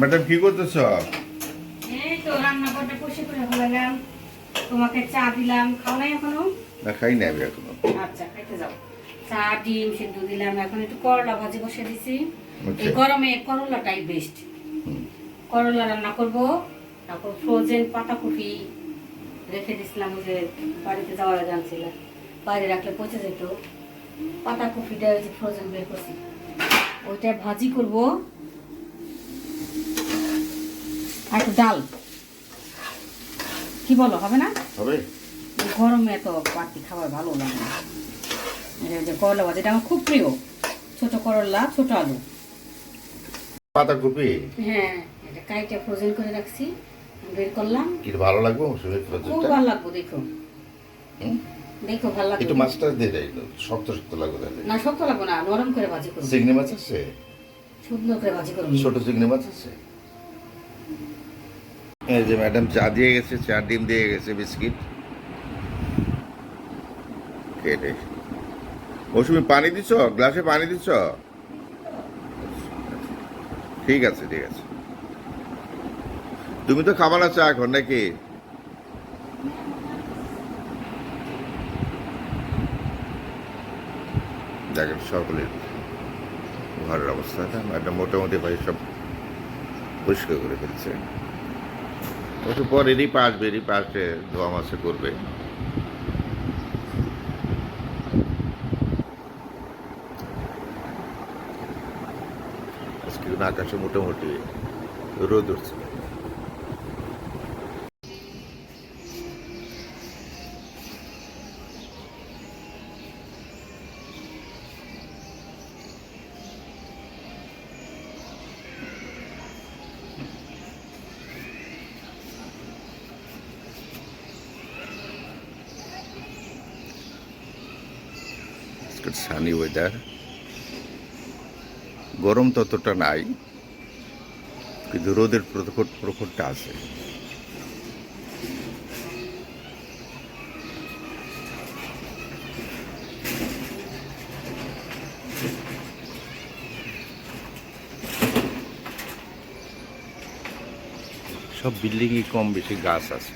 Madam কি করতেছ? এই তো রান্না করতে করে ফেলালাম তোমাকে চা দিলাম। খাও নাই এখনও? না খাই না এখনও। আচ্ছা খাইতে যাও। চা ডিম সিদ্ধ দিলাম। এখন একটু করলা ভাজি বসে দিছি। আচ্ছা। এই গরমে করলাটাই বেস্ট করলা রান্না করব তারপর ফ্রোজেন পাতাকপি রেখে দিছিলাম যে বাড়িতে যাওয়ার আগে আনছিলাম বাইরে রাখলে পচে যেত। পাতাকপিটা ওই যে ফ্রোজেন বের করছি। ওইটা ভাজি করব। আর ডাল। কি বলো হবে না? হবে। গরমে এত বাড়তি খাবার ভালো লাগে না। যে করলা ভাজিটা আমার খুব প্রিয়। ছোট করলা ছোট আলু। পাতাকপি হ্যাঁ এটা কাইটা ফ্রোজেন করে রাখছি। বের করলাম। কি ভালো লাগবে খুব ভালো লাগবে দেখো। দেখো ভালো লাগবে। একটু মাছটা দিয়ে দেয় শক্ত শক্ত লাগবে না শক্ত লাগবে না নরম করে ভাজি করব। চিংড়ি মাছ আছে? সুন্দর করে ভাজি করব। ছোট চিংড়ি মাছ আছে? এই যে ম্যাডাম চা দিয়ে গেছে, চা ডিম দিয়ে গেছে, বিস্কিট। কেটে মৌসুমি, পানি দিছ? গ্লাসে পানি দিছ? ঠিক আছে ঠিক আছে। তুমি তো খাবার চা এখন নাকি? দেখেন, সকলের ঘরের অবস্থাটা ম্যাডাম মোটামুটি ভাই সব পরিষ্কার করে ফেলছে। একটু পর এরই পাশ বেরই পাশে ধোয়া মাছে করবে। আজকে আকাশে মোটামুটি রোদ উঠছে। আজকের সানি ওয়েদার গরম ততটা নাই, কিন্তু রোদের প্রখর প্রখরটা আছে। সব বিল্ডিংয়ে কম বেশি গাছ আছে।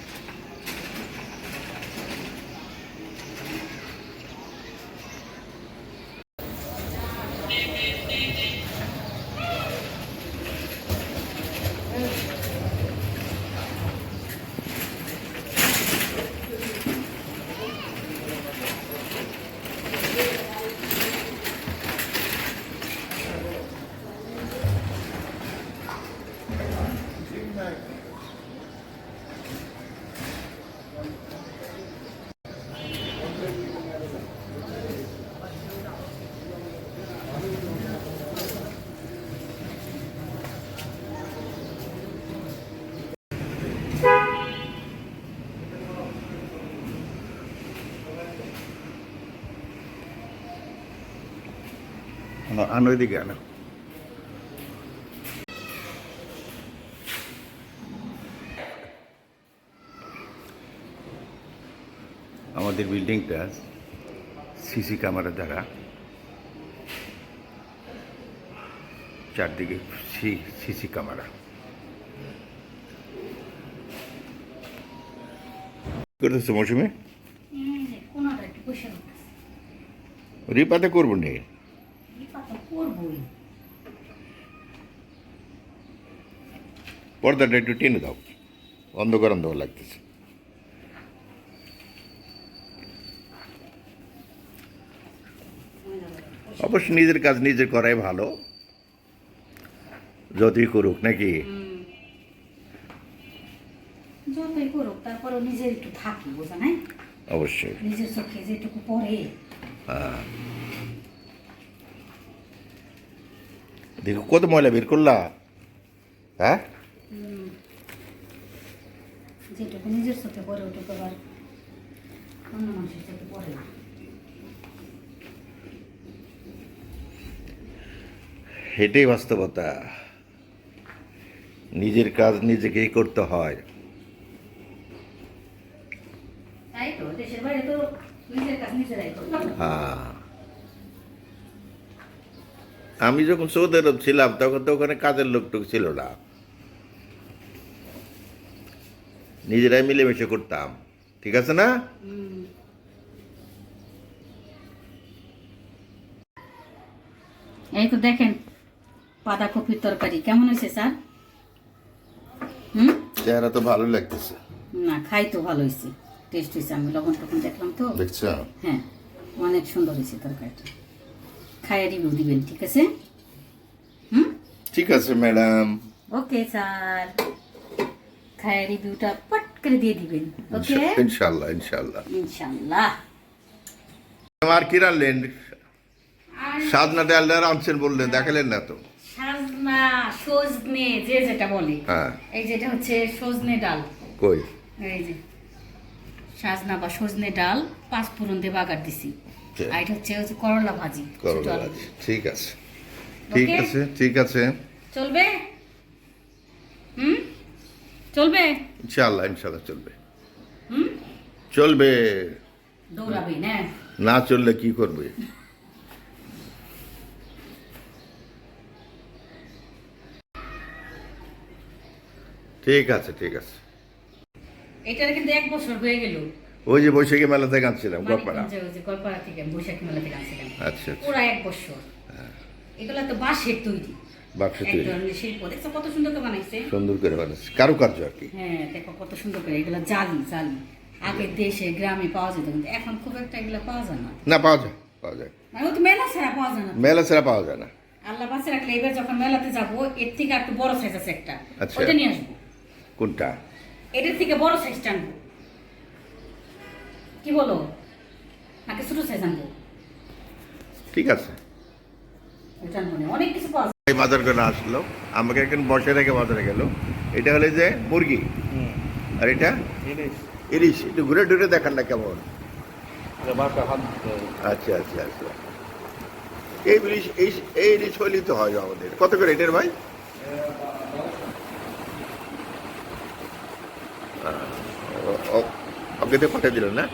আনো এদিকে আনো আমাদের বিল্ডিংটা সিসি ক্যামেরা দ্বারা চারদিকে সিসি ক্যামেরা করতেছো মৌসুমি রিপাতে করব নি এই পাতা করবোই। পর্দাটা একটু টেনে দাও। অন্ধকার অন্ধকার লাগতেছে। অবশ্য নিজের কাজ নিজে করাই ভালো। যতই করুক নাকি? যতই করুক তারপরেও নিজের একটু থাকি বোঝা নাই? অবশ্যই। নিজের চোখে যেটুকু পড়ে। হ্যাঁ। দেখো কত ময়লা বের করলা? হ্যাঁ? হুম, যেটুকু নিজের চোখে পড়ে ওটুকু আবার অন্য মানুষের চোখে পড়ে না। এটাই বাস্তবতা। নিজের কাজ নিজেকেই করতে হয়। তাই তো দেশের বাইরে তো নিজের কাজ নিজেরাই করতে হ্যাঁ। আমি যখন সৌদি আরব ছিলাম তখন তো ওখানে কাজের লোকটুক ছিল না। নিজেরাই মিলেমিশে করতাম। ঠিক আছে না? এই তো দেখেন বাঁধাকপির তরকারি। কেমন হয়েছে স্যার? হুম? চেহারা তো ভালো লাগতেছে। না খাই তো ভালো হয়েছে। টেস্ট হয়েছে আমি লবণ টবণ দেখলাম তো। দেখছ? হ্যাঁ অনেক সুন্দর হয়েছে তরকারিটা। খাইয়ে রিভিউ দিবেন ঠিক আছে? হুম? ঠিক আছে ম্যাডাম। Okay sir. খাইয়ে রিভিউটা পট করে দিয়ে দিবেন ওকে? ইনশাল্লাহ ইনশাল্লাহ। ইনশাল্লাহ। আমার কি রানলেন? সাজনা ডালটা রাঁধছেন বললেন দেখালেন না তো? সাজনা সজনে যে যেটা বলে। হ্যাঁ। এই যেটা হচ্ছে সজনে ডাল। কই? এই যে সাজনা বা সজনে ডাল পাঁচ ফোড়ন দিয়ে বাগার দিছি। আর এটা হচ্ছে হচ্ছে করলা ভাজি করলা ভাজি। ঠিক আছে। ঠিক আছে ঠিক আছে। চলবে? হুম? চলবে? ইনশাল্লাহ ইনশাল্লাহ চলবে। হুম? চলবে। দৌড়াবে না? না চললে কি করবে? ঠিক আছে ঠিক আছে। এটার কিন্তু এক বছর হয়ে গেল। ওই যে বৈশাখী মেলাতে গানছিলাম গড়পাড়া গড়পাড়া থেকে বৈশাখী আচ্ছা আচ্ছা। পুরা এক বছর এগুলা তো বাঁশের তৈরি। বাক্স তৈরি। শিল্প। দেখছ কত সুন্দর করে বানাইছে? সুন্দর করে বানাচ্ছে কারুকার্য আর কি। হ্যাঁ দেখো কত সুন্দর করে। এগুলো জালি জালি। আগে দেশে গ্রামে পাওয়া যেত কিন্তু এখন খুব একটা এগুলো পাওয়া যায় না। না পাওয়া যায় পাওয়া যায়। মানে তো মেলা ছাড়া পাওয়া যায় না। মেলা ছাড়া পাওয়া যায় না। আল্লাহ বাসে রাখলে এবার যখন মেলাতে যাব এর থেকে একটু বড় সাইজ আছে একটা। আচ্ছা। নিয়ে আসব। কোনটা? এটার থেকে বড় সাইজ আনব। কি বলো? নাকি ছোট সাইজ আনব? ঠিক আছে। অনেক কিছু পাওয়া এই বাজার করে আসলো। আমাকে এখন বসে রেখে বাজারে গেল। এটা হলে যে মুরগি। আর এটা? ইলিশ। একটু ঘুরে ঘুরে দেখান না কেমন? আচ্ছা আচ্ছা আচ্ছা এই ইলিশ এই এই ইলিশ হলেই তো হয় আমাদের। কত করে এটার ভাই? ওকে তো পাঠিয়ে দিলেন না?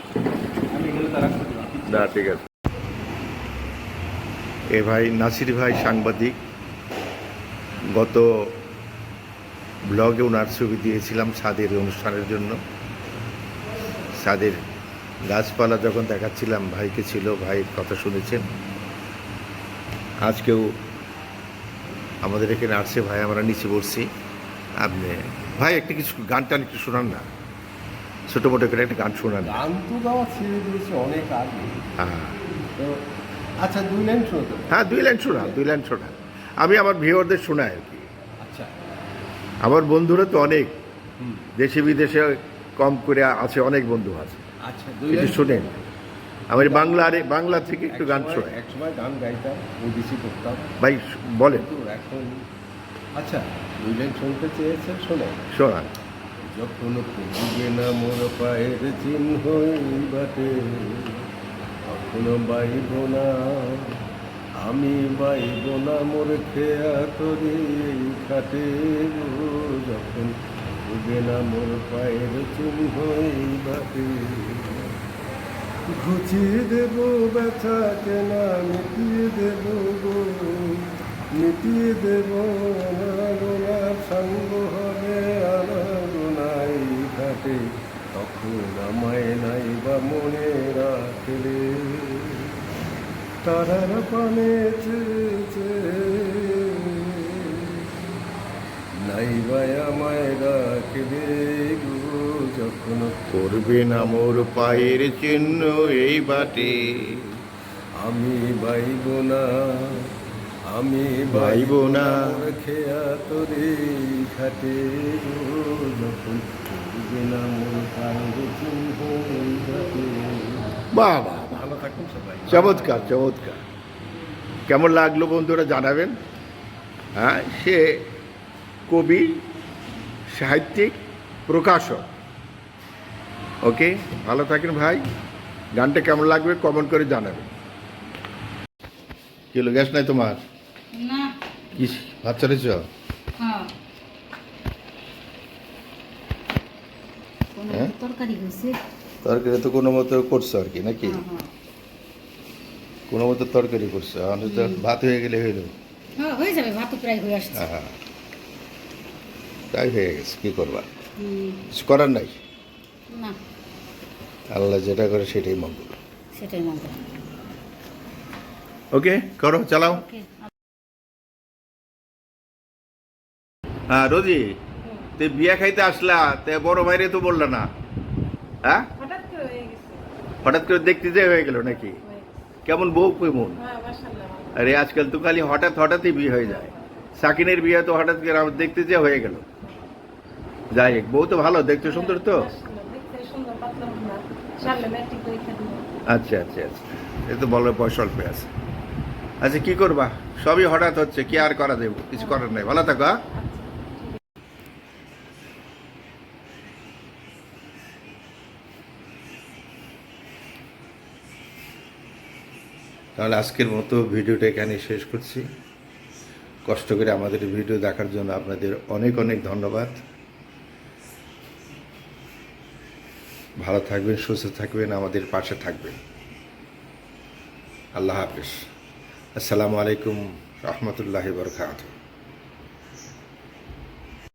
না ঠিক আছে। এ ভাই নাসির ভাই সাংবাদিক গত ব্লগে ওনার ছবি দিয়েছিলাম ছাদের অনুষ্ঠানের জন্য। ছাদের গাছপালা যখন দেখাচ্ছিলাম ভাইকে ছিল ভাইয়ের কথা শুনেছেন। আজকেও আমাদের এখানে আসছে ভাই আমরা নিচে বসছি। আপনি ভাই একটা কিছু গান টান একটু শোনান না। ছোটো মোটো করে একটা গান শোনান গান তো ছেড়ে দিয়েছে অনেক আগে। হ্যাঁ। তো আচ্ছা দুই লাইন শুনে হ্যাঁ দুই লাইন শোনান দুই লাইন শোনান আমি আমার ভিওরদের শোনাই আর কি। আচ্ছা। আমার বন্ধুরা তো অনেক। দেশে বিদেশে কম করে আছে অনেক বন্ধু আছে। আচ্ছা দুই একটু শোনেন। আমি বাংলা আরে বাংলা থেকে একটু গান একসময়- শোনাই। একসময় গান গাইতাম ওডিসি করতাম। ভাই বলেন। এখন আচ্ছা দুই লাইন শুনতে চেয়েছে শোনে শোনান। যখন পুজবে না মোর পায়ের চিহ্ন বাটে, তখন বাইব না, আমি বাইব না মোর খেয়া তরি খাটে। যখন পুজবে না মোর পায়ের চিহ্ন বাটে ঘুচিয়ে দেব ব্যথা কেনা, মিটিয়ে দেব মিটিয়ে দেব অনাগোনার সঙ্গ হবে ঘাটে তখন আমায় নাই বা মনে রাখলে তারার পানে নাই ভাই আমায় রাখবে গো যখন করবে না মোর পায়ের চিহ্ন এই বাটে আমি বাইব না আমি বাইব না। খেয়া তোরে ঘাটে যখন বাহ বাহ চমৎকার চমৎকার। কেমন লাগল বন্ধুরা জানাবেন? হ্যাঁ সে কবি সাহিত্যিক প্রকাশক। ওকে ভালো থাকেন ভাই। গানটা কেমন লাগবে কমেন্ট করে জানাবেন। কি হলো গ্যাস নাই তোমার? কি ভাত চলেছ হ্যাঁ কোনো হ্যাঁ? তরকারি হয়েছে। তরকারি তো কোনো মতো করছ আর কি নাকি? হ্যাঁ, হ্যাঁ। কোনো মতো তরকারি করছ তো ভাত হয়ে গেলে হইল হ্যাঁ হয়ে যাবে ভাত প্রায় হয়ে আসছে। হ্যাঁ তাই হয়ে গেছে কি করবা? কিছু করার নাই? না। আল্লাহ যেটা করে সেটাই মঙ্গল। সেটাই মঙ্গল। ওকে করো চালাও। হ্যাঁ রোজি। তুই বিয়া খাইতে আসলা তে বড় ভাইরে তো বললা না। হ্যাঁ? হঠাৎ করে হয়ে দেখতে যে হয়ে গেল নাকি? কেমন বউ কেমন? হ্যাঁ আরে আজকাল তো খালি হঠাৎ হঠাৎই বিয়ে হয়ে যায়। সাকিনের বিয়ে তো হঠাৎ করে আমার দেখতে যে হয়ে গেল। যাই হোক বউ তো ভালো দেখতে সুন্দর তো? দিল আচ্ছা আচ্ছা আচ্ছা। এ তো বলো বয়স অল্পে আছে। আচ্ছা কি করবা? সবই হঠাৎ হচ্ছে কি আর করা যাবে? কিছু করার নাই। ভালো থাকো তাহলে আজকের মতো ভিডিওটা এখানে শেষ করছি। কষ্ট করে আমাদের ভিডিও দেখার জন্য আপনাদের অনেক অনেক ধন্যবাদ। ভালো থাকবেন, সুস্থ থাকবেন, আমাদের পাশে থাকবেন। আল্লাহ হাফিজ। আসসালামু আলাইকুম, রহমতুল্লাহ বরকাত